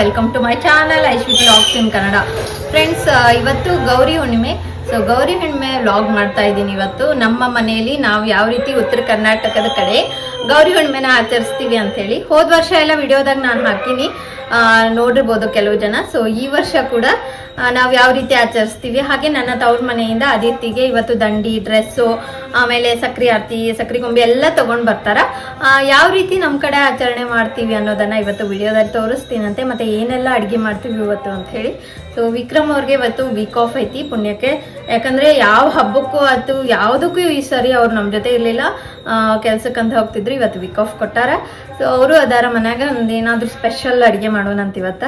Welcome to my channel Aishwi vlogs in Kannada friends ಇವತ್ತು ಗೌರಿ ಹುಣ್ಣಿಮೆ. So Gauri ಹುಣ್ಣಿಮೆ vlog ಮಾಡ್ತಾ ಇದ್ದೀನಿ ಇವತ್ತು. ನಮ್ಮ ಮನೆಯಲ್ಲಿ ನಾವು ಯಾವ ರೀತಿ ಉತ್ತರ ಕರ್ನಾಟಕದ ಕಡೆ ಗೌರಿ ಹುಣ್ಣಿಮೆನ ಆಚರಿಸ್ತೀವಿ ಅಂತೇಳಿ. ಹೋದ ವರ್ಷ ಎಲ್ಲ ವಿಡಿಯೋದಾಗ ನಾನು ಹಾಕಿನಿ. ನೋಡಿರ್ಬೋದು ಕೆಲವು ಜನ. ಸೊ ಈ ವರ್ಷ ಕೂಡ ನಾವು ಯಾವ ರೀತಿ ಆಚರಿಸ್ತೀವಿ? ಹಾಗೆ ನನ್ನ ತವ್ರ ಮನೆಯಿಂದ ಅದಿತಿಗೆ ಇವತ್ತು ದಂಡಿ ಡ್ರೆಸ್ಸು ಆಮೇಲೆ ಸಕ್ರಿ ಆರ್ತಿ, ಸಕ್ರಿ ಗೊಂಬೆ ಎಲ್ಲ ತಗೊಂಡ್ ಬರ್ತಾರ. ಯಾವ ರೀತಿ ನಮ್ಮ ಕಡೆ ಆಚರಣೆ ಮಾಡ್ತೀವಿ ಅನ್ನೋದನ್ನ ಇವತ್ತು ವಿಡಿಯೋದಲ್ಲಿ ತೋರಿಸ್ತೀನಂತೆ ಮತ್ತೆ ಏನೆಲ್ಲ ಅಡುಗೆ ಮಾಡ್ತೀವಿ ಇವತ್ತು ಅಂತ ಹೇಳಿ ಸೊ ವಿಕ್ರಮ್ ಅವ್ರಿಗೆ ಇವತ್ತು ವೀಕ್ ಆಫ್ ಐತಿ ಪುಣ್ಯಕ್ಕೆ. ಯಾಕಂದ್ರೆ ಯಾವ ಹಬ್ಬಕ್ಕೂ ಆಯ್ತು, ಯಾವುದಕ್ಕೂ ಈ ಸರಿ ಅವ್ರು ನಮ್ಮ ಜೊತೆ ಇರಲಿಲ್ಲ. ಕೆಲ್ಸಕ್ಕಂತ ಹೋಗ್ತಿದ್ರು. ಇವತ್ತು ವೀಕ್ ಆಫ್ ಕೊಟ್ಟಾರ. ಸೊ ಅವರು ಅದಾರ ಮನ್ಯಾಗ ಒಂದೇನಾದ್ರೂ ಸ್ಪೆಷಲ್ ಅಡುಗೆ ಮಾಡೋಣ ಅಂತ ಇವತ್ತ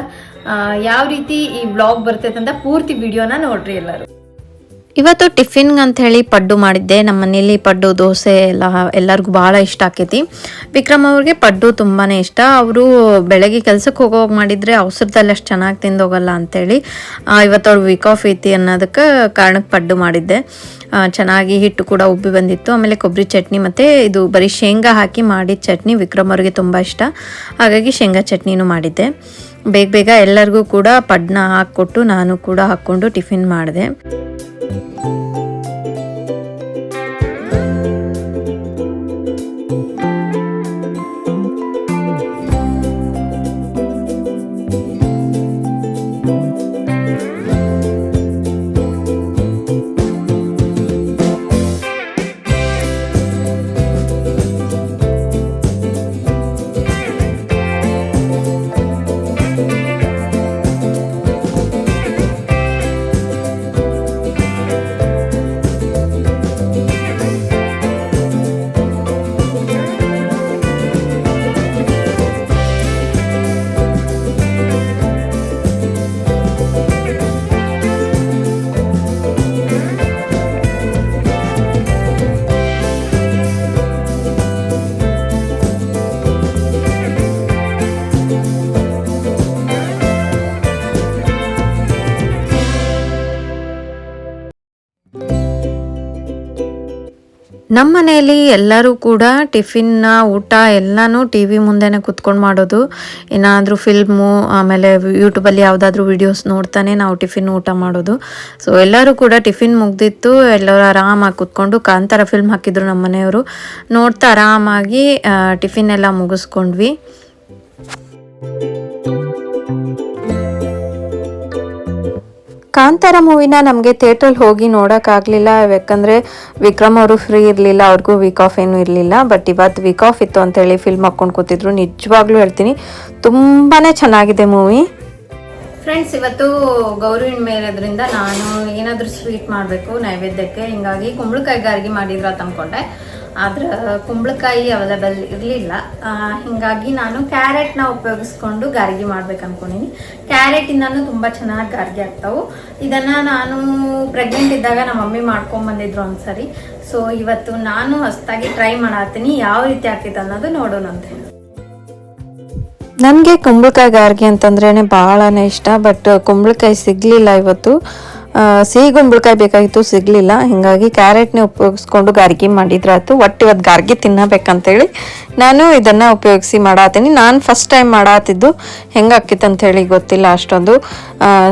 ಯಾವ ರೀತಿ ಈ ಬ್ಲಾಗ್ ಬರ್ತೈತೆ ಅಂತ ಪೂರ್ತಿ ವಿಡಿಯೋನ ನೋಡ್ರಿ ಎಲ್ಲರೂ. ಇವತ್ತು ಟಿಫಿನ್ ಅಂತ ಹೇಳಿ ಪಡ್ಡು ಮಾಡಿದ್ದೆ. ನಮ್ಮ ಮನೇಲಿ ಪಡ್ಡು, ದೋಸೆ ಎಲ್ಲ ಎಲ್ಲರಿಗೂ ಭಾಳ ಇಷ್ಟ ಆಕೈತಿ. ವಿಕ್ರಮ್ ಅವ್ರಿಗೆ ಪಡ್ಡು ತುಂಬಾ ಇಷ್ಟ. ಅವರು ಬೆಳಗ್ಗೆ ಕೆಲ್ಸಕ್ಕೆ ಹೋಗೋವಾಗ ಮಾಡಿದರೆ ಅವಸರದಲ್ಲಿ ಅಷ್ಟು ಚೆನ್ನಾಗಿ ತಿಂದೋಗಲ್ಲ ಅಂತೇಳಿ ಇವತ್ತು ಅವ್ರು ವೀಕ್ ಆಫ್ ಐತಿ ಅನ್ನೋದಕ್ಕೆ ಕಾರಣಕ್ಕೆ ಪಡ್ಡು ಮಾಡಿದ್ದೆ. ಚೆನ್ನಾಗಿ ಹಿಟ್ಟು ಕೂಡ ಉಬ್ಬಿ ಬಂದಿತ್ತು. ಆಮೇಲೆ ಕೊಬ್ಬರಿ ಚಟ್ನಿ ಮತ್ತು ಇದು ಬರೀ ಶೇಂಗಾ ಹಾಕಿ ಮಾಡಿದ ಚಟ್ನಿ ವಿಕ್ರಮ್ ಅವ್ರಿಗೆ ತುಂಬ ಇಷ್ಟ. ಹಾಗಾಗಿ ಶೇಂಗಾ ಚಟ್ನಿನೂ ಮಾಡಿದ್ದೆ. ಬೇಗ ಬೇಗ ಎಲ್ಲರಿಗೂ ಕೂಡ ಪಡ್ನ ಹಾಕ್ಕೊಟ್ಟು ನಾನು ಕೂಡ ಹಾಕ್ಕೊಂಡು ಟಿಫಿನ್ ಮಾಡಿದೆ. Música ನಮ್ಮ ಮನೆಯಲ್ಲಿ ಎಲ್ಲರೂ ಕೂಡ ಟಿಫಿನ್ನ, ಊಟ ಎಲ್ಲನೂ ಟಿ ವಿ ಮುಂದೆನೇ ಕುತ್ಕೊಂಡು ಮಾಡೋದು. ಏನಾದರೂ ಫಿಲ್ಮು ಆಮೇಲೆ ಯೂಟ್ಯೂಬಲ್ಲಿ ಯಾವುದಾದ್ರೂ ವಿಡಿಯೋಸ್ ನೋಡ್ತಾನೆ ನಾವು ಟಿಫಿನ್, ಊಟ ಮಾಡೋದು. ಸೊ ಎಲ್ಲರೂ ಕೂಡ ಟಿಫಿನ್ ಮುಗ್ದಿತ್ತು. ಎಲ್ಲರೂ ಆರಾಮಾಗಿ ಕುತ್ಕೊಂಡು ಕಾಂತಾರ ಫಿಲ್ಮ್ ಹಾಕಿದ್ರು ನಮ್ಮ ಮನೆಯವರು. ನೋಡ್ತಾ ಆರಾಮಾಗಿ ಟಿಫಿನ್ ಎಲ್ಲ ಮುಗಿಸ್ಕೊಂಡ್ವಿ. ಕಾಂತಾರ ಮೂವಿನ ನಮಗೆ ಥಿಯೇಟ್ರಲ್ಲಿ ಹೋಗಿ ನೋಡೋಕ್ಕಾಗಲಿಲ್ಲ ಯಾಕಂದರೆ ವಿಕ್ರಮ್ ಅವರು ಫ್ರೀ ಇರಲಿಲ್ಲ, ಅವ್ರಿಗೂ ವೀಕ್ ಆಫ್ ಏನೂ ಇರಲಿಲ್ಲ. ಬಟ್ ಇವತ್ತು ವೀಕ್ ಆಫ್ ಇತ್ತು ಅಂತೇಳಿ ಫಿಲ್ಮ್ ಹಾಕ್ಕೊಂಡು ಕೂತಿದ್ರು. ನಿಜವಾಗ್ಲೂ ಹೇಳ್ತೀನಿ ತುಂಬಾ ಚೆನ್ನಾಗಿದೆ ಮೂವಿ. ಫ್ರೆಂಡ್ಸ್ ಇವತ್ತು ಗೌರಿ ಹುಣ್ಣಿಮೆ ಇರೋದ್ರಿಂದ ನಾನು ಏನಾದರೂ ಸ್ವೀಟ್ ಮಾಡಬೇಕು, ನೈವೇದ್ಯಕ್ಕೆ. ಹಿಂಗಾಗಿ ಕುಂಬಳಕಾಯಿ ಗಾರ್ಗಿ ಮಾಡಿದ್ರ ತಂದ್ಕೊಂಡೆ ಆದ್ರೆ ಕುಂಬಳಕಾಯಿ ಅವೈಲೇಬಲ್ ಇರಲಿಲ್ಲ. ಹಿಂಗಾಗಿ ನಾನು ಕ್ಯಾರೆಟ್ನ ಉಪಯೋಗಿಸ್ಕೊಂಡು ಗಾರ್ಗಿ ಮಾಡ್ಬೇಕು ಅನ್ಕೊಂಡಿನಿ. ಕ್ಯಾರೆಟಿಂದನೂ ತುಂಬ ಚೆನ್ನಾಗಿ ಗಾರ್ಗಿ ಆಗ್ತಾವು. ಇದನ್ನ ನಾನು ಪ್ರೆಗ್ನೆಂಟ್ ಇದ್ದಾಗ ನಮ್ಮ ಮಮ್ಮಿ ಮಾಡ್ಕೊಂಬಂದಿದ್ರು ಒಂದ್ಸರಿ. ಸೊ ಇವತ್ತು ನಾನು ಹೊಸದಾಗಿ ಟ್ರೈ ಮಾಡತ್ತೀನಿ ಯಾವ ರೀತಿ ಆಗ್ತೈತೆ ಅನ್ನೋದು ನೋಡೋಣಂತೆ ನನಗೆ ಕುಂಬಳಕಾಯಿ ಗಾರ್ಗಿ ಅಂತಂದ್ರೇ ಭಾಳನೇ ಇಷ್ಟ ಬಟ್ ಕುಂಬಳಕಾಯಿ ಸಿಗಲಿಲ್ಲ ಇವತ್ತು. ಸಿಹಿ ಗುಂಬಳಕಾಯಿ ಬೇಕಾಗಿತ್ತು, ಸಿಗಲಿಲ್ಲ. ಹಿಂಗಾಗಿ ಕ್ಯಾರೆಟ್ನೇ ಉಪಯೋಗಿಸ್ಕೊಂಡು ಗಾರ್ಗಿ ಮಾಡಿದ್ರಾಯ್ತು. ಒಟ್ಟು ಇವತ್ತು ಗಾರ್ಗಿ ತಿನ್ನಬೇಕಂತೇಳಿ ನಾನು ಇದನ್ನು ಉಪಯೋಗಿಸಿ ಮಾಡಾತೀನಿ. ನಾನು ಫಸ್ಟ್ ಟೈಮ್ ಮಾಡಾತಿದ್ದು ಹೆಂಗೆ ಆಕಿತ್ತು ಅಂತೇಳಿ ಗೊತ್ತಿಲ್ಲ ಅಷ್ಟೊಂದು.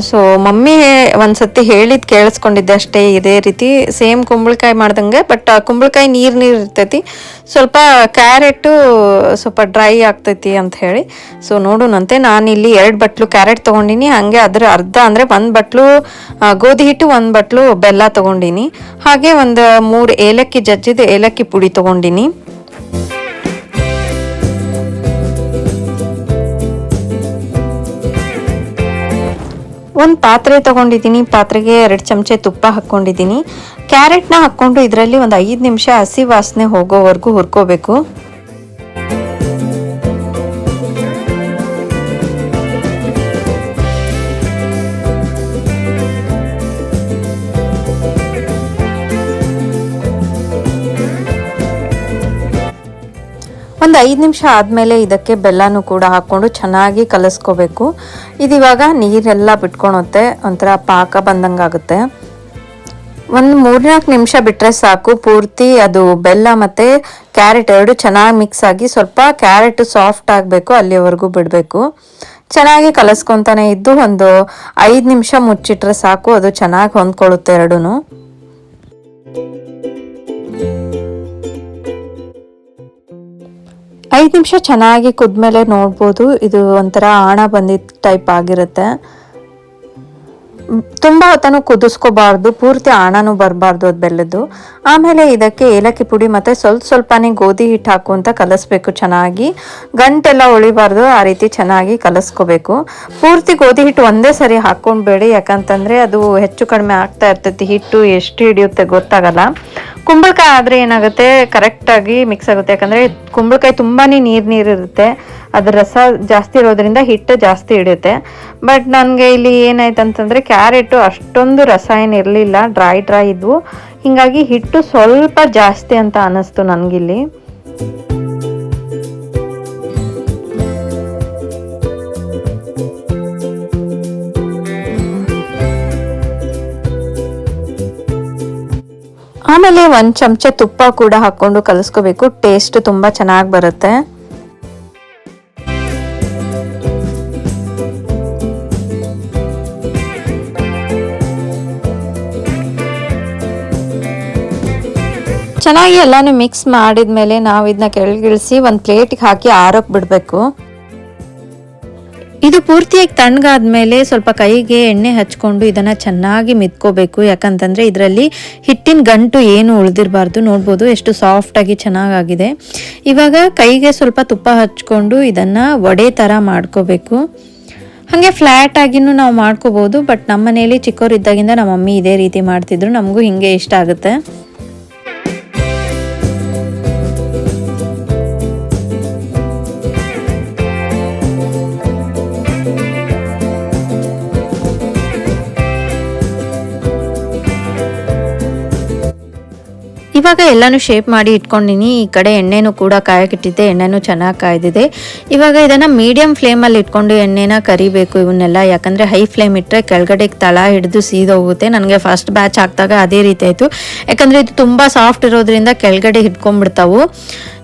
ಸೊ ಮಮ್ಮಿ ಒಂದ್ಸತಿ ಹೇಳಿದ್ ಕೇಳಿಸ್ಕೊಂಡಿದ್ದೆ ಅಷ್ಟೇ, ಇದೇ ರೀತಿ ಸೇಮ್ ಕುಂಬಳಕಾಯಿ ಮಾಡ್ದಂಗೆ ಬಟ್ ಕುಂಬಳಕಾಯಿ ನೀರು ನೀರು ಇರ್ತೈತಿ. ಸ್ವಲ್ಪ ಕ್ಯಾರೆಟು ಸ್ವಲ್ಪ ಡ್ರೈ ಆಗ್ತೈತಿ ಅಂತ ಹೇಳಿ. ಸೊ ನೋಡೋಣಂತೆ ನಾನು ಇಲ್ಲಿ ಎರಡು ಬಟ್ಲು ಕ್ಯಾರೆಟ್ ತೊಗೊಂಡಿನಿ, ಹಾಗೆ ಅದ್ರ ಅರ್ಧ ಅಂದರೆ ಒಂದು ಬಟ್ಲು ಗೋಧಿ ಹಿಟ್ಟು, ಒಂದು ಬಟ್ಲು ಬೆಲ್ಲ ತೊಗೊಂಡಿನಿ. ಹಾಗೆ ಒಂದು ಮೂರು ಏಲಕ್ಕಿ, ಜಜ್ಜಿದ ಏಲಕ್ಕಿ ಪುಡಿ ತೊಗೊಂಡಿನಿ. ಒಂದು ಪಾತ್ರೆ ತಗೊಂಡಿದ್ದೀನಿ, ಪಾತ್ರೆಗೆ ಎರಡು ಚಮಚೆ ತುಪ್ಪ ಹಾಕ್ಕೊಂಡಿದ್ದೀನಿ. ಕ್ಯಾರೆಟ್ನ ಹಾಕ್ಕೊಂಡು ಇದರಲ್ಲಿ ಒಂದು ಐದು ನಿಮಿಷ ಹಸಿ ವಾಸನೆ ಹೋಗೋವರೆಗೂ ಹುರ್ಕೋಬೇಕು. ಒಂದು ಐದು ನಿಮಿಷ ಆದಮೇಲೆ ಇದಕ್ಕೆ ಬೆಲ್ಲನೂ ಕೂಡ ಹಾಕ್ಕೊಂಡು ಚೆನ್ನಾಗಿ ಕಲಿಸ್ಕೋಬೇಕು. ಇದಿವಾಗ ನೀರೆಲ್ಲ ಬಿಟ್ಕೊಳುತ್ತೆ ಒಂಥರ ಪಾಕ ಬಂದಂಗೆ ಆಗುತ್ತೆ ಒಂದು ಮೂರ್ನಾಲ್ಕು ನಿಮಿಷ ಬಿಟ್ಟರೆ ಸಾಕು, ಪೂರ್ತಿ ಅದು ಬೆಲ್ಲ ಮತ್ತು ಕ್ಯಾರೆಟ್ ಎರಡು ಚೆನ್ನಾಗಿ ಮಿಕ್ಸ್ ಆಗಿ ಸ್ವಲ್ಪ ಕ್ಯಾರೆಟ್ ಸಾಫ್ಟ್ ಆಗಬೇಕು, ಅಲ್ಲಿವರೆಗೂ ಬಿಡಬೇಕು. ಚೆನ್ನಾಗಿ ಕಲಸ್ಕೊತಾನೆ ಇದ್ದು ಒಂದು ಐದು ನಿಮಿಷ ಮುಚ್ಚಿಟ್ರೆ ಸಾಕು, ಅದು ಚೆನ್ನಾಗಿ ಹೊಂದ್ಕೊಳ್ಳುತ್ತೆ ಎರಡೂ ಐದು ನಿಮಿಷ ಚೆನ್ನಾಗಿ ಕುದ್ಮೇಲೆ ನೋಡ್ಬೋದು. ಇದು ಒಂಥರ ಆಣ ಬಂದಿದ್ದ ಟೈಪ್ ಆಗಿರುತ್ತೆ. ತುಂಬ ಹೊತ್ತನು ಕುದಿಸ್ಕೋಬಾರ್ದು, ಪೂರ್ತಿ ಆಣನೂ ಬರಬಾರ್ದು ಅದು ಬೆಲ್ಲದ್ದು. ಆಮೇಲೆ ಇದಕ್ಕೆ ಏಲಕ್ಕಿ ಪುಡಿ ಮತ್ತು ಸ್ವಲ್ಪ ಸ್ವಲ್ಪನೇ ಗೋಧಿ ಹಿಟ್ಟು ಹಾಕುವಂತ ಕಲಿಸ್ಬೇಕು ಚೆನ್ನಾಗಿ. ಗಂಟೆಲ್ಲ ಉಳಿಬಾರ್ದು, ಆ ರೀತಿ ಚೆನ್ನಾಗಿ ಕಲಿಸ್ಕೋಬೇಕು. ಪೂರ್ತಿ ಗೋಧಿ ಹಿಟ್ಟು ಒಂದೇ ಸರಿ ಹಾಕ್ಕೊಂಡ್ಬೇಡಿ, ಯಾಕಂತಂದರೆ ಅದು ಹೆಚ್ಚು ಕಡಿಮೆ ಆಗ್ತಾ ಇರ್ತೈತಿ. ಹಿಟ್ಟು ಎಷ್ಟು ಹಿಡಿಯುತ್ತೆ ಗೊತ್ತಾಗಲ್ಲ. ಕುಂಬಳಕಾಯಿ ಆದರೆ ಏನಾಗುತ್ತೆ ಕರೆಕ್ಟಾಗಿ ಮಿಕ್ಸ್ ಆಗುತ್ತೆ. ಯಾಕಂದರೆ ಕುಂಬಳಕಾಯಿ ತುಂಬಾ ನೀರು ನೀರು ಇರುತ್ತೆ ಅದ್ರ ರಸ ಜಾಸ್ತಿ ಇರೋದ್ರಿಂದ ಹಿಟ್ಟು ಜಾಸ್ತಿ ಹಿಡಿಯುತ್ತೆ. ಬಟ್ ನನಗೆ ಇಲ್ಲಿ ಏನಾಯ್ತು ಅಂತಂದರೆ ಕ್ಯಾರೆಟು ಅಷ್ಟೊಂದು ರಸ ಏನು ಇರಲಿಲ್ಲ ಡ್ರೈ ಡ್ರೈ ಇದ್ವು. ಹೀಗಾಗಿ ಹಿಟ್ಟು ಸ್ವಲ್ಪ ಜಾಸ್ತಿ ಅಂತ ಅನ್ನಿಸ್ತು ನನಗಿಲ್ಲಿ. ಆಮೇಲೆ ಒಂದು ಚಮಚ ತುಪ್ಪ ಕೂಡ ಹಾಕ್ಕೊಂಡು ಕಲಿಸ್ಕೋಬೇಕು. ಟೇಸ್ಟ್ ತುಂಬ ಚೆನ್ನಾಗಿ ಬರುತ್ತೆ. ಚೆನ್ನಾಗಿ ಎಲ್ಲಾನು ಮಿಕ್ಸ್ ಮಾಡಿದ್ಮೇಲೆ ನಾವು ಇದನ್ನ ಕೆಳಗಿಳಿಸಿ ಒಂದು ಪ್ಲೇಟಿಗೆ ಹಾಕಿ ಆರೋಕ್ ಬಿಡಬೇಕು. ಇದು ಪೂರ್ತಿಯಾಗಿ ತಣ್ಣಗಾದ್ಮೇಲೆ ಸ್ವಲ್ಪ ಕೈಗೆ ಎಣ್ಣೆ ಹಚ್ಕೊಂಡು ಇದನ್ನ ಚೆನ್ನಾಗಿ ಮಿತ್ಕೋಬೇಕು. ಯಾಕಂತಂದ್ರೆ ಇದರಲ್ಲಿ ಹಿಟ್ಟಿನ ಗಂಟು ಏನು ಉಳಿದಿರಬಾರ್ದು. ನೋಡ್ಬೋದು ಎಷ್ಟು ಸಾಫ್ಟ್ ಆಗಿ ಚೆನ್ನಾಗಾಗಿದೆ. ಇವಾಗ ಕೈಗೆ ಸ್ವಲ್ಪ ತುಪ್ಪ ಹಚ್ಕೊಂಡು ಇದನ್ನ ವಡೆ ಥರ ಮಾಡ್ಕೋಬೇಕು. ಹಾಗೆ ಫ್ಲ್ಯಾಟ್ ಆಗಿನೂ ನಾವು ಮಾಡ್ಕೋಬಹುದು ಬಟ್ ನಮ್ಮ ಮನೆಯಲ್ಲಿ ಚಿಕ್ಕವರಿದ್ದಾಗಿಂದ ನಮ್ಮ ಮಮ್ಮಿ ಇದೇ ರೀತಿ ಮಾಡ್ತಿದ್ರು. ನಮಗೂ ಹಿಂಗೆ ಇಷ್ಟ ಆಗುತ್ತೆ. ಇವಾಗ ಎಲ್ಲಾನು ಶೇಪ್ ಮಾಡಿ ಇಟ್ಕೊಂಡಿನಿ. ಈ ಕಡೆ ಎಣ್ಣೆನೂ ಕೂಡ ಕಾಯಕ್ಕಿಟ್ಟಿದ್ದೆ ಎಣ್ಣೆನೂ ಚೆನ್ನಾಗಿ ಕಾಯ್ದಿದೆ. ಇವಾಗ ಇದನ್ನ ಮೀಡಿಯಂ ಫ್ಲೇಮಲ್ಲಿ ಇಟ್ಕೊಂಡು ಎಣ್ಣೆನ ಕರಿಬೇಕು ಇವನ್ನೆಲ್ಲ. ಯಾಕಂದ್ರೆ ಹೈ ಫ್ಲೇಮ್ ಇಟ್ಟರೆ ಕೆಳಗಡೆಗೆ ತಳ ಹಿಡಿದು ಸೀದೋಗುತ್ತೆ ನನಗೆ ಫಸ್ಟ್ ಬ್ಯಾಚ್ ಹಾಕಿದಾಗ ಅದೇ ರೀತಿ ಆಯಿತು. ಯಾಕಂದ್ರೆ ಇದು ತುಂಬ ಸಾಫ್ಟ್ ಇರೋದ್ರಿಂದ ಕೆಳಗಡೆ ಹಿಡ್ಕೊಂಡ್ಬಿಡ್ತಾವು.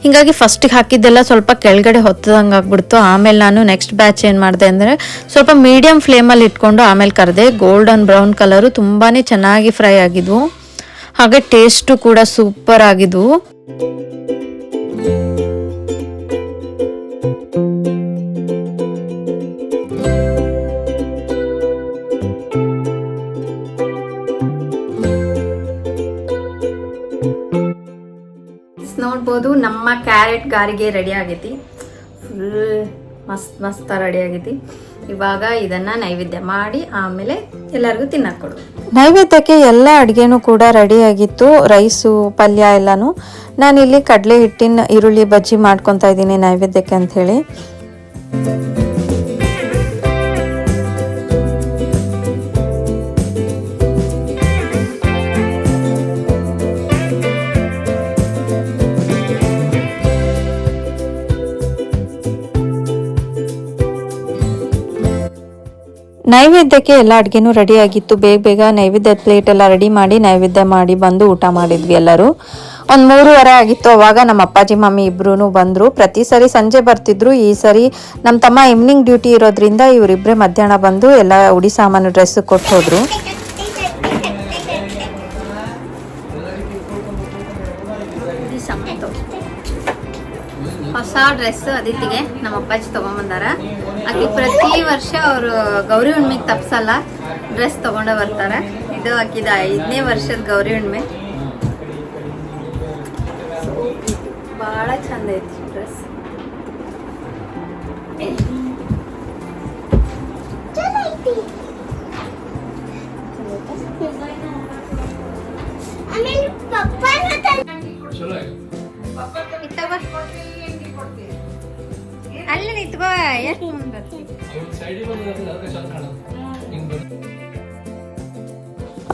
ಹಿಂಗಾಗಿ ಫಸ್ಟಿಗೆ ಹಾಕಿದ್ದೆಲ್ಲ ಸ್ವಲ್ಪ ಕೆಳಗಡೆ ಹೊತ್ತದಂಗೆ ಆಗ್ಬಿಡ್ತು. ಆಮೇಲೆ ನಾನು ನೆಕ್ಸ್ಟ್ ಬ್ಯಾಚ್ ಏನು ಮಾಡಿದೆ ಅಂದರೆ ಸ್ವಲ್ಪ ಮೀಡಿಯಂ ಫ್ಲೇಮಲ್ಲಿ ಇಟ್ಕೊಂಡು ಆಮೇಲೆ ಕರೆದೆ. ಗೋಲ್ಡನ್ ಬ್ರೌನ್ ಕಲರು ತುಂಬಾ ಚೆನ್ನಾಗಿ ಫ್ರೈ ಆಗಿದ್ವು. ಹಾಗೆ ಟೇಸ್ಟು ಕೂಡ ಸೂಪರ್ ಆಗಿದ್ವು ನೋಡ್ಬೋದು ನಮ್ಮ ಕ್ಯಾರೆಟ್ ಗಾರಿಗೆ ರೆಡಿ ಆಗೈತಿ. ಫುಲ್ ಮಸ್ತ್, ಮಸ್ತ ರೆಡಿ ಆಗೈತಿ. ಇವಾಗ ಇದನ್ನ ನೈವೇದ್ಯ ಮಾಡಿ ಆಮೇಲೆ ಎಲ್ಲರಿಗೂ ತಿನ್ನಕ್ಕೆ ಕೊಡು. ನೈವೇದ್ಯಕ್ಕೆ ಎಲ್ಲ ಅಡುಗೆನೂ ಕೂಡ ರೆಡಿ ಆಗಿತ್ತು ರೈಸು ಪಲ್ಯ ಎಲ್ಲನೂ. ನಾನಿಲ್ಲಿ ಕಡಲೆ ಹಿಟ್ಟಿನ ಈರುಳ್ಳಿ ಬಜ್ಜಿ ಮಾಡ್ಕೊತಾ ಇದ್ದೀನಿ ನೈವೇದ್ಯಕ್ಕೆ ಅಂತ ನೈವೇದ್ಯಕ್ಕೆ ಎಲ್ಲ ಅಡುಗೆನೂ ರೆಡಿ ಆಗಿತ್ತು. ಬೇಗ ಬೇಗ ನೈವೇದ್ಯ ಪ್ಲೇಟ್ ಎಲ್ಲ ರೆಡಿ ಮಾಡಿ ನೈವೇದ್ಯ ಮಾಡಿ ಬಂದು ಊಟ ಮಾಡಿದ್ವಿ ಎಲ್ಲರೂ. ಒಂದು ಮೂರುವರೆ ಆಗಿತ್ತು. ಅವಾಗ ನಮ್ಮ ಅಪ್ಪಾಜಿ, ಮಮ್ಮಿ ಇಬ್ಬರೂ ಬಂದರು. ಪ್ರತಿ ಸರಿ ಸಂಜೆ ಬರ್ತಿದ್ರು. ಈ ಸರಿ ನಮ್ಮ ತಮ್ಮ ಈವ್ನಿಂಗ್ ಡ್ಯೂಟಿ ಇರೋದ್ರಿಂದ ಇವರಿಬ್ಬರೇ ಮಧ್ಯಾಹ್ನ ಬಂದು ಎಲ್ಲ ಉಡಿ ಸಾಮಾನು ಡ್ರೆಸ್ ಕೊಟ್ಟು ಹೋದ್ರು. ಹೊಸ ಡ್ರೆಸ್ ಅದಿತಿಗೆ ನಮ್ಮ ಅಪ್ಪಾಜಿ ತಗೊಂಬಂದಾರ. ಆಕೆ ಪ್ರತಿ ವರ್ಷ ಅವರು ಗೌರಿ ಹುಣ್ಮೆಗೆ ತಪ್ಸಲ್ಲ ಡ್ರೆಸ್ ತಗೊಂಡ ಬರ್ತಾರ. ಇದು ಆಕಿದ ಐದನೇ ವರ್ಷದ ಗೌರಿ ಹುಣ್ಣಿಮೆ.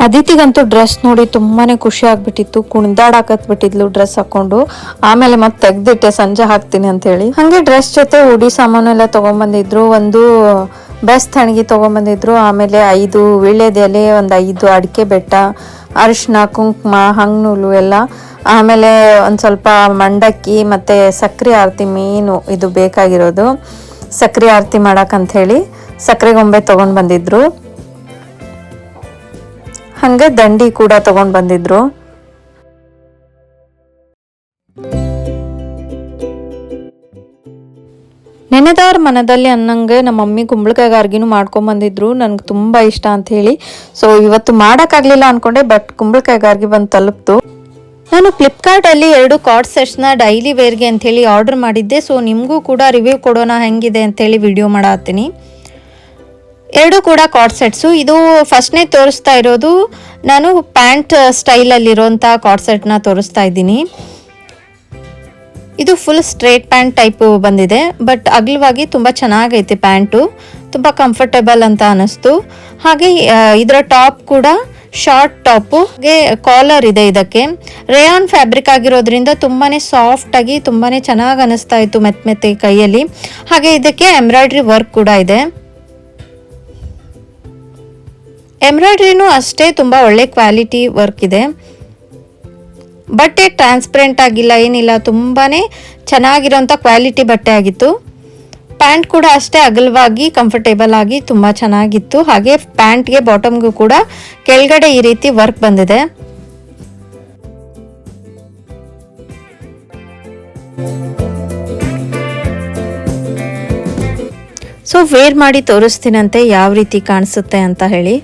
ಅದಿತಿಗಂತೂ ಡ್ರೆಸ್ ನೋಡಿ ತುಂಬಾನೇ ಖುಷಿ ಆಗ್ಬಿಟ್ಟಿತ್ತು ಕುಣಿದಾಡಕತ್ ಬಿಟ್ಟಿದ್ಲು ಡ್ರೆಸ್ ಹಾಕೊಂಡು. ಆಮೇಲೆ ಮತ್ತೆ ತೆಗ್ದಿಟ್ಟೆ, ಸಂಜೆ ಹಾಕ್ತೀನಿ ಅಂತ ಹೇಳಿ. ಹಂಗೆ ಡ್ರೆಸ್ ಜೊತೆ ಉಡಿ ಸಾಮಾನು ಎಲ್ಲ ತಗೊಂಬಂದಿದ್ರು. ಒಂದು ಬೆಸ್ಟ್ ಹಣಗಿ ತಗೊಂಡ್ಬಂದಿದ್ರು ಆಮೇಲೆ ಐದು ವೀಳ್ಯದೆಲೆ ಒಂದು ಐದು ಅಡಿಕೆ ಬೆಟ್ಟ ಅರಿಶಿನ ಕುಂಕುಮ, ಹಂಗ್ನೂಲು ಎಲ್ಲ. ಆಮೇಲೆ ಒಂದು ಸ್ವಲ್ಪ ಮಂಡಕ್ಕಿ ಮತ್ತೆ ಸಕ್ಕರೆ ಆರತಿ ಮೀನು ಇದು ಬೇಕಾಗಿರೋದು. ಸಕ್ರೆ ಆರತಿ ಮಾಡೋಕ್ಕಂಥೇಳಿ ಸಕ್ಕರೆ ಗೊಂಬೆ ತಗೊಂಡ್ ಬಂದಿದ್ರು. ಹಂಗೆ ದಂಡಿ ಕೂಡ ತಗೊಂಡು ಬಂದಿದ್ರು. ನೆನೆದಾರ ಮನದಲ್ಲಿ ಅನ್ನಂಗೆ ನಮ್ಮ ಮಮ್ಮಿ ಕುಂಬಳಕಾಯಿಗಾರ್ಗಿನೂ ಮಾಡ್ಕೊಂಬಂದಿದ್ರು ನನಗೆ ತುಂಬ ಇಷ್ಟ ಅಂತ ಹೇಳಿ. ಸೊ ಇವತ್ತು ಮಾಡೋಕ್ಕಾಗಲಿಲ್ಲ ಅನ್ಕೊಂಡೆ ಬಟ್ ಕುಂಬಳಕಾಯಿ ಗಾರ್ಗಿ ಬಂದು ತಲುಪ್ತು. ನಾನು ಫ್ಲಿಪ್ಕಾರ್ಟಲ್ಲಿ ಎರಡು ಕಾರ್ಡ್ ಸೆಟ್ಸ್ನ ಡೈಲಿ ವೇರ್ಗೆ ಅಂಥೇಳಿ ಆರ್ಡರ್ ಮಾಡಿದ್ದೆ. ಸೊ ನಿಮಗೂ ಕೂಡ ರಿವ್ಯೂ ಕೊಡೋಣ ಹೆಂಗಿದೆ ಅಂಥೇಳಿ ವಿಡಿಯೋ ಮಾಡತ್ತೀನಿ. ಎರಡು ಕೂಡ ಕಾರ್ಡ್ ಸೆಟ್ಸು ಇದು ಫಸ್ಟ್ನೇ ತೋರಿಸ್ತಾ ಇರೋದು, ನಾನು ಪ್ಯಾಂಟ್ ಸ್ಟೈಲಲ್ಲಿರೋಂಥ ಕಾರ್ಡ್ ಸೆಟ್ನ ತೋರಿಸ್ತಾ ಇದ್ದೀನಿ. ಇದು ಫುಲ್ ಸ್ಟ್ರೇಟ್ ಪ್ಯಾಂಟ್ ಟೈಪ್ ಬಂದಿದೆ ಬಟ್ ಅಗಲವಾಗಿ ತುಂಬ ಚೆನ್ನಾಗೈತೆ ಪ್ಯಾಂಟು ತುಂಬ ಕಂಫರ್ಟೇಬಲ್ ಅಂತ ಅನ್ನಿಸ್ತು. ಹಾಗೆ ಇದರ ಟಾಪ್ ಕೂಡ ಶಾರ್ಟ್ ಟಾಪು ಹಾಗೆ ಕಾಲರ್ ಇದೆ ಇದಕ್ಕೆ. ರೇಯಾನ್ ಫ್ಯಾಬ್ರಿಕ್ ಆಗಿರೋದ್ರಿಂದ ತುಂಬಾ ಸಾಫ್ಟಾಗಿ ತುಂಬಾ ಚೆನ್ನಾಗಿ ಅನ್ನಿಸ್ತಾ ಇತ್ತು ಮೆತ್ತ ಮೆತ್ತೆ ಕೈಯಲ್ಲಿ. ಹಾಗೆ ಇದಕ್ಕೆ ಎಂಬ್ರಾಯ್ಡ್ರಿ ವರ್ಕ್ ಕೂಡ ಇದೆ. ಎಂಬ್ರಾಯ್ಡ್ರಿನೂ ಅಷ್ಟೇ ತುಂಬ ಒಳ್ಳೆ ಕ್ವಾಲಿಟಿ ವರ್ಕ್ ಇದೆ. ಬಟ್ಟೆ ಟ್ರಾನ್ಸ್ಪರೆಂಟ್ ಆಗಿಲ್ಲ, ಏನಿಲ್ಲ ತುಂಬಾ ಚೆನ್ನಾಗಿರೋಂಥ ಕ್ವಾಲಿಟಿ ಬಟ್ಟೆ ಆಗಿತ್ತು. ಪ್ಯಾಂಟ್ ಕೂಡ ಅಷ್ಟೇ ಅಗಲವಾಗಿ ಕಂಫರ್ಟೇಬಲ್ ಆಗಿ ತುಂಬ ಚೆನ್ನಾಗಿತ್ತು. ಹಾಗೆ ಪ್ಯಾಂಟ್ಗೆ ಬಾಟಮ್ಗೂ ಕೂಡ ಕೆಳಗಡೆ ಈ ರೀತಿ ವರ್ಕ್ ಬಂದಿದೆ. ಸೊ ವೇರ್ ಮಾಡಿ ತೋರಿಸ್ತೀನಂತೆ, ಯಾವ ರೀತಿ ಕಾಣಿಸುತ್ತೆ ಅಂತ ಹೇಳಿ.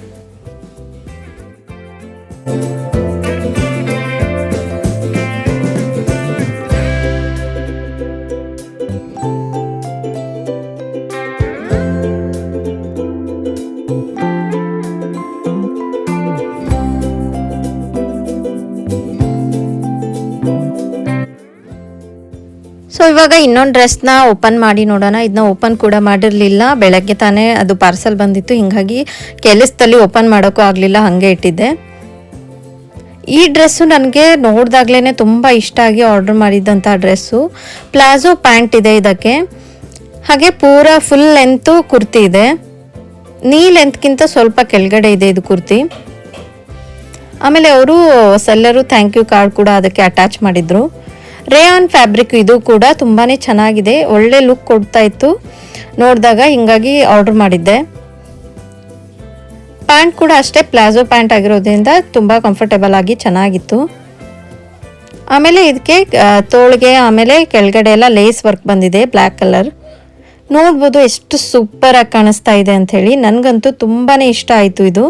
ಸೊ ಇವಾಗ ಇನ್ನೊಂದು ಡ್ರೆಸ್ನ ಓಪನ್ ಮಾಡಿ ನೋಡೋಣ. ಇದನ್ನ ಓಪನ್ ಕೂಡ ಮಾಡಿರಲಿಲ್ಲ. ಬೆಳಗ್ಗೆ ತಾನೇ ಅದು ಪಾರ್ಸಲ್ ಬಂದಿತ್ತು. ಹಿಂಗಾಗಿ ಕೆಲಸದಲ್ಲಿ ಓಪನ್ ಮಾಡೋಕ್ಕೂ ಆಗಲಿಲ್ಲ. ಹಾಗೆ ಇಟ್ಟಿದ್ದೆ. ಈ ಡ್ರೆಸ್ಸು ನನಗೆ ನೋಡಿದಾಗ್ಲೇ ತುಂಬ ಇಷ್ಟ ಆಗಿ ಆರ್ಡರ್ ಮಾಡಿದ್ದಂಥ ಡ್ರೆಸ್ಸು. ಪ್ಲಾಜೋ ಪ್ಯಾಂಟ್ ಇದೆ ಇದಕ್ಕೆ. ಹಾಗೆ ಪೂರ ಫುಲ್ ಲೆಂತು ಕುರ್ತಿ ಇದೆ. ನೀ ಲೆಂತ್ಗಿಂತ ಸ್ವಲ್ಪ ಕೆಳಗಡೆ ಇದೆ ಇದು ಕುರ್ತಿ. ಆಮೇಲೆ ಅವರು ಸೆಲ್ಲರು ಥ್ಯಾಂಕ್ ಯು ಕಾರ್ಡ್ ಕೂಡ ಅದಕ್ಕೆ ಅಟ್ಯಾಚ್ ಮಾಡಿದರು. ರೇಯಾನ್ ಫ್ಯಾಬ್ರಿಕ್ ಇದು ಕೂಡ ತುಂಬಾ ಚೆನ್ನಾಗಿದೆ. ಒಳ್ಳೆ ಲುಕ್ ಕೊಡ್ತಾ ಇತ್ತು. ನೋಡಿದಾಗ ಹಿಂಗಾಗಿ ಆರ್ಡರ್ ಮಾಡಿದ್ದೆ. ಪ್ಯಾಂಟ್ ಕೂಡ ಅಷ್ಟೇ ಪ್ಲಾಜೋ ಪ್ಯಾಂಟ್ ಆಗಿರೋದ್ರಿಂದ ತುಂಬ ಕಂಫರ್ಟೇಬಲ್ ಆಗಿ ಚೆನ್ನಾಗಿತ್ತು. ಆಮೇಲೆ ಇದಕ್ಕೆ ತೋಳಿಗೆ, ಆಮೇಲೆ ಕೆಳಗಡೆ ಎಲ್ಲ ಲೇಸ್ ವರ್ಕ್ ಬಂದಿದೆ ಬ್ಲ್ಯಾಕ್ ಕಲರ್ ನೋಡ್ಬೋದು ಎಷ್ಟು ಸೂಪರಾಗಿ ಕಾಣಿಸ್ತಾ ಇದೆ ಅಂತ ಹೇಳಿ ನನಗಂತೂ ತುಂಬಾ ಇಷ್ಟ ಆಯಿತು ಇದು.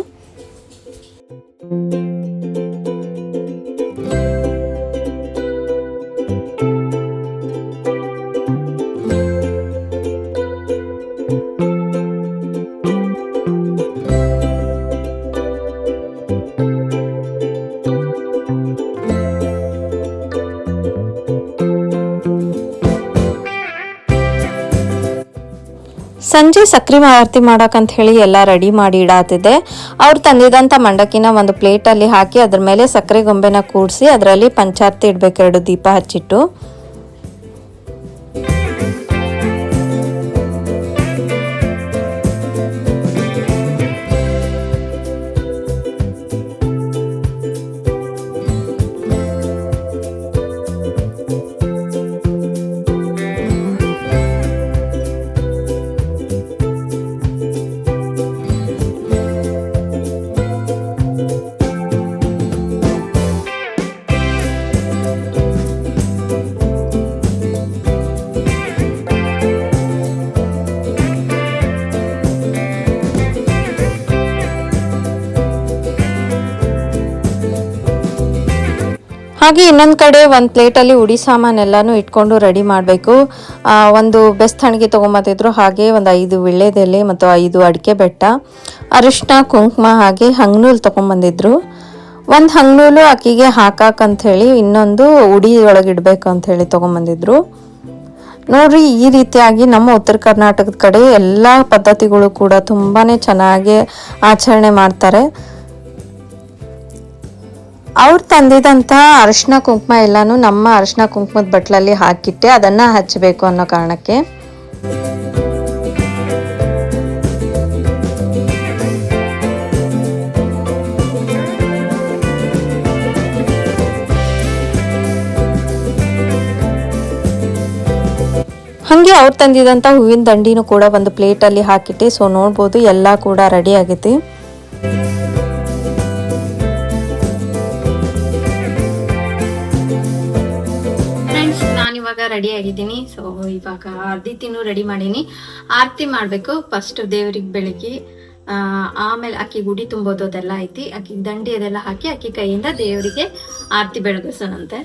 ಸಂಜೆ ಸಕ್ರೆ ಆರತಿ ಮಾಡಕ್ಕಂತ ಹೇಳಿ ಎಲ್ಲ ರೆಡಿ ಮಾಡಿ ಇಡಾತಿದ್ದೆ. ಅವ್ರು ತಂದಿದಂಥ ಮಂಡಕ್ಕಿನ ಒಂದು ಪ್ಲೇಟಲ್ಲಿ ಹಾಕಿ ಅದ್ರ ಮೇಲೆ ಸಕ್ಕರೆ ಗೊಂಬೆನ ಕೂಡಿಸಿ ಅದರಲ್ಲಿ ಪಂಚಾರತಿ ಇಡ್ಬೇಕು ಎರಡು ದೀಪ ಹಚ್ಚಿಟ್ಟು. ಹಾಗೆ ಇನ್ನೊಂದು ಕಡೆ ಒಂದು ಪ್ಲೇಟಲ್ಲಿ ಉಡಿ ಸಾಮಾನೆಲ್ಲನೂ ಇಟ್ಕೊಂಡು ರೆಡಿ ಮಾಡಬೇಕು. ಒಂದು ಬೆಸ್ತಣಿಗೆ ತೊಗೊಂಬತ್ತಿದ್ರು ಹಾಗೆ ಒಂದು ಐದು ವಿಳ್ಳೆದೆಲೆ ಮತ್ತು ಐದು ಅಡಿಕೆ ಬೆಟ್ಟ ಅರಿಶಿನ ಕುಂಕುಮ ಹಾಗೆ ಹಂಗ್ನೂಲ್ ತೊಗೊಂಬಂದಿದ್ರು. ಒಂದು ಹಂಗ್ನೂಲು ಅಕ್ಕಿಗೆ ಹಾಕಾಕಂಥೇಳಿ ಇನ್ನೊಂದು ಉಡಿ ಒಳಗೆ ಇಡಬೇಕು ಅಂತ ಹೇಳಿ ತೊಗೊಂಬಂದಿದ್ರು. ನೋಡ್ರಿ, ಈ ರೀತಿಯಾಗಿ ನಮ್ಮ ಉತ್ತರ ಕರ್ನಾಟಕದ ಕಡೆ ಎಲ್ಲ ಪದ್ಧತಿಗಳು ಕೂಡ ತುಂಬಾ ಚೆನ್ನಾಗಿ ಆಚರಣೆ ಮಾಡ್ತಾರೆ. ಅವ್ರು ತಂದಿದಂಥ ಅರಿಶಿನ ಕುಂಕುಮ ಎಲ್ಲಾನು ನಮ್ಮ ಅರಿಶಿನ ಕುಂಕುಮದ ಬಟ್ಲಲ್ಲಿ ಹಾಕಿಟ್ಟೆ, ಅದನ್ನ ಹಚ್ಚಬೇಕು ಅನ್ನೋ ಕಾರಣಕ್ಕೆ. ಹಾಗೆ ಅವ್ರು ತಂದಿದಂಥ ಹೂವಿನ ದಂಡಿನೂ ಕೂಡ ಒಂದು ಪ್ಲೇಟಲ್ಲಿ ಹಾಕಿಟ್ಟೆ, ಸೊ ನೋಡ್ಬೋದು ಎಲ್ಲ ಕೂಡ ರೆಡಿ ಆಗೈತಿ ನಾನಿವಾಗ ರೆಡಿ ಆಗಿದ್ದೀನಿ. ಸೊ ಇವಾಗ ಆರತಿನೂ ರೆಡಿ ಮಾಡೀನಿ. ಆರತಿ ಮಾಡಬೇಕು. ಫಸ್ಟ್ ದೇವ್ರಿಗೆ ಬೆಳಗ್ಗೆ ಆಮೇಲೆ ಅಕ್ಕಿ ಗುಡಿ ತುಂಬೋದು ಅದೆಲ್ಲ ಐತಿ. ಅಕ್ಕಿ ದಂಡಿ ಅದೆಲ್ಲ ಹಾಕಿ ಅಕ್ಕಿ ಕೈಯಿಂದ ದೇವರಿಗೆ ಆರತಿ ಬೆಳಗಿಸೋಣಂತೆ.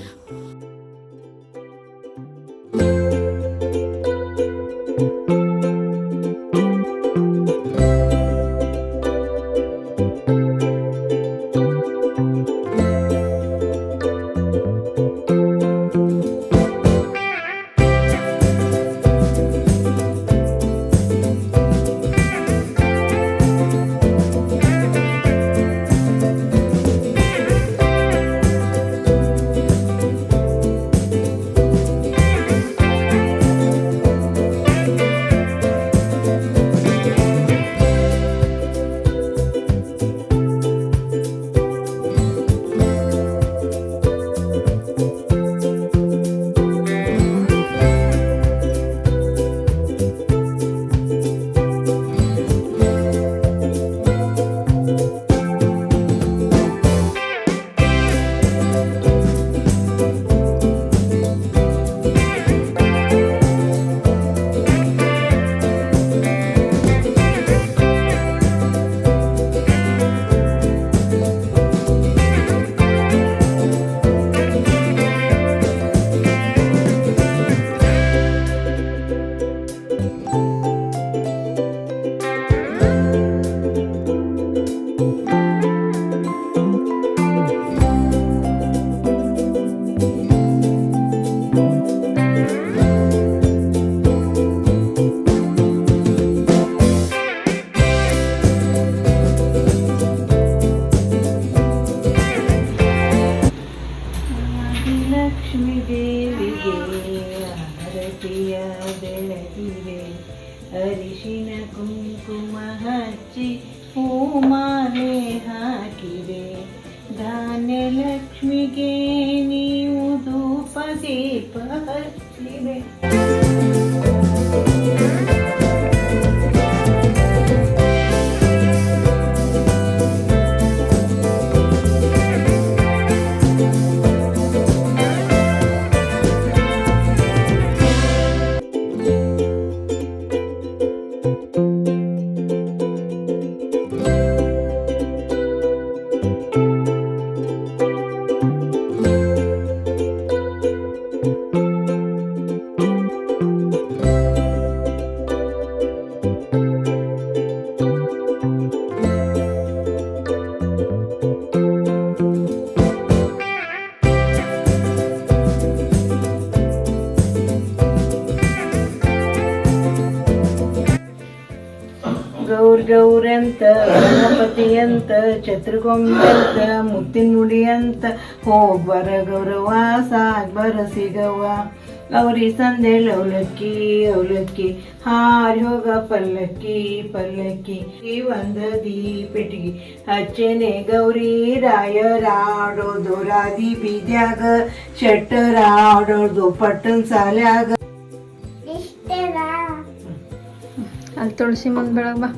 ಲಕ್ಷ್ಮೀ ದೇವಿಗೆ ಆರತಿಯ ಬೆಳಗಿವೆ ಅರಿಶಿನ ಕುಂಕುಮ ಹಚ್ಚಿ ಹೂಮಾಲೆ ಹಾಕಿದೆ ಧಾನ್ಯ ಲಕ್ಷ್ಮಿಗೆ ನೀವು ಧೂಪ ದೀಪ ಹಚ್ಚಿದೆ ಅಂತ ಛತ್ರಗೊಂಬೆ ಅಂತ ಮುತ್ತಿನ ಮುಡಿ ಅಂತ ಹೋಗ್ಬರ ಗೌರವ ಸಾಗ್ಬರ ಸಿಗವ್ವ. ಗೌರಿ ಸಂದೆ ಅವಲಕ್ಕಿ ಅವಲಕ್ಕಿ ಹಾರಿ ಹೋಗ ಪಲ್ಲಕ್ಕಿ ಪಲ್ಲಕ್ಕಿ. ಈ ಒಂದ ದೀಪಿಟಿಗಿ ಹಚ್ಚೆನೆ ಗೌರಿ ರಾಯರಾಡೋದು ರಾದಿ ಬೀದ್ಯಾಗ ಶೆಟ್ಟರಾಡೋದು ಪಟ್ಟನ್ ಸಾಲ್ಯಾಗ. ಅಲ್ಲಿ ತುಳಸಿ ಮುಂದೆ ಬೆಳಗ್ ಬಾ.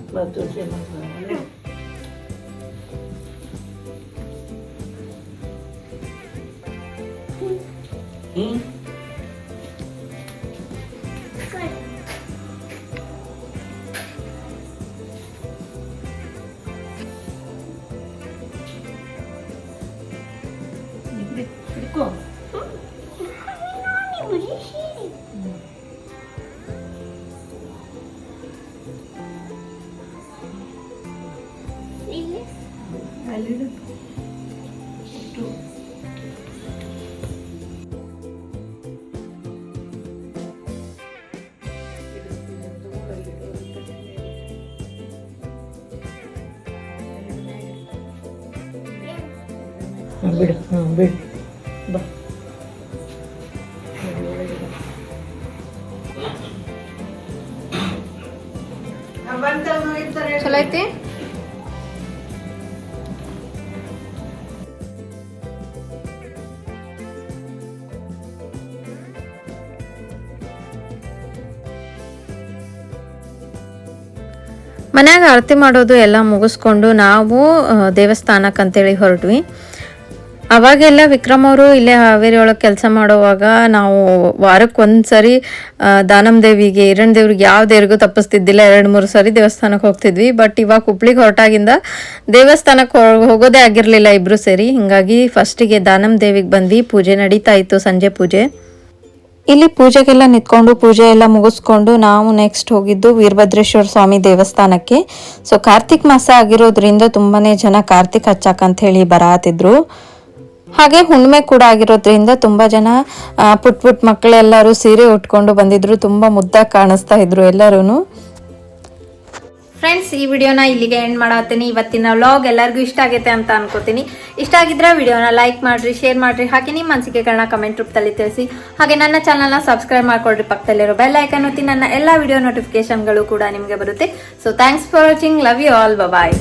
응? 그래, 그래, ಮನ್ಯಾಗ ಆರತಿ ಮಾಡೋದು ಎಲ್ಲ ಮುಗಿಸ್ಕೊಂಡು ನಾವು ದೇವಸ್ಥಾನಕ್ಕೆ ಅಂತೇಳಿ ಹೊರಟ್ವಿ. ಅವಾಗೆಲ್ಲ ವಿಕ್ರಮ್ ಅವರು ಇಲ್ಲೇ ಹಾವೇರಿ ಒಳಗೆ ಕೆಲಸ ಮಾಡೋವಾಗ ನಾವು ವಾರಕ್ಕೆ ಒಂದು ಸರಿ ದಾನಮ್ ದೇವಿಗೆ ಇರಣ್ ದೇವ್ರಿಗೆ ಯಾವ ದೇವ್ರಿಗೂ ತಪ್ಪಿಸ್ತಿದ್ದಿಲ್ಲ, ಎರಡು ಮೂರು ಸರಿ ದೇವಸ್ಥಾನಕ್ಕೆ ಹೋಗ್ತಿದ್ವಿ. ಬಟ್ ಇವಾಗ ಹುಬ್ಳಿಗೆ ಹೊರಟಾಗಿಂದ ದೇವಸ್ಥಾನಕ್ಕೆ ಹೋಗೋದೇ ಆಗಿರಲಿಲ್ಲ ಇಬ್ಬರು ಸೇರಿ. ಹೀಗಾಗಿ ಫಸ್ಟಿಗೆ ದಾನಮ್ ದೇವಿಗೆ ಬಂದ್ವಿ. ಪೂಜೆ ನಡೀತಾ ಇತ್ತು ಸಂಜೆ ಪೂಜೆ. ಇಲ್ಲಿ ಪೂಜೆಗೆಲ್ಲ ನಿಂತ್ಕೊಂಡು, ಪೂಜೆ ಎಲ್ಲ ಮುಗಿಸ್ಕೊಂಡು ನಾವು ನೆಕ್ಸ್ಟ್ ಹೋಗಿದ್ದು ವೀರಭದ್ರೇಶ್ವರ ಸ್ವಾಮಿ ದೇವಸ್ಥಾನಕ್ಕೆ. ಸೊ ಕಾರ್ತಿಕ್ ಮಾಸ ಆಗಿರೋದ್ರಿಂದ ತುಂಬಾನೇ ಜನ ಕಾರ್ತಿಕ್ ಹಚ್ಚಾಕಂತ ಹೇಳಿ ಬರಾತಿದ್ರು. ಹಾಗೆ ಹುಣ್ಣಿಮೆ ಕೂಡ ಆಗಿರೋದ್ರಿಂದ ತುಂಬಾ ಜನ ಪುಟ್ ಪುಟ್ ಮಕ್ಕಳೆಲ್ಲರೂ ಸೀರೆ ಉಟ್ಕೊಂಡು ಬಂದಿದ್ರು. ತುಂಬಾ ಮುದ್ದಾಗಿ ಕಾಣಿಸ್ತಾ ಇದ್ರು ಎಲ್ಲರೂ ಫ್ರೆಂಡ್ಸ್ ಈ ವಿಡಿಯೋನ ಇಲ್ಲಿಗೆ ಎಂಡ್ ಮಾಡತ್ತೀನಿ. ಇವತ್ತಿನ ವ್ಲಾಗ್ ಎಲ್ಲರಿಗೂ ಇಷ್ಟ ಆಗೈತೆ ಅಂತ ಅನ್ಕೋತೀನಿ. ಇಷ್ಟ ಆಗಿದ್ರೆ ವಿಡಿಯೋನ ಲೈಕ್ ಮಾಡ್ರಿ ಶೇರ್ ಮಾಡ್ರಿ, ಹಾಗೆ ನಿಮ್ಮ ಅನಿಸಿಕೆಗಳನ್ನ ಕಮೆಂಟ್ ರೂಪದಲ್ಲಿ ತಿಳಿಸಿ. ಹಾಗೆ ನನ್ನ ಚಾನಲ್ನ ಸಬ್ಸ್ಕ್ರೈಬ್ ಮಾಡ್ಕೊಳ್ರಿ ಪಕ್ಕದಲ್ಲಿರೋ ಬೆಲ್ ಐಕನ್ ಒತ್ತಿ ನನ್ನ ಎಲ್ಲ ವಿಡಿಯೋ ನೋಟಿಫಿಕೇಶನ್ಗಳು ಕೂಡ ನಿಮಗೆ ಬರುತ್ತೆ. So thanks for watching love you all bye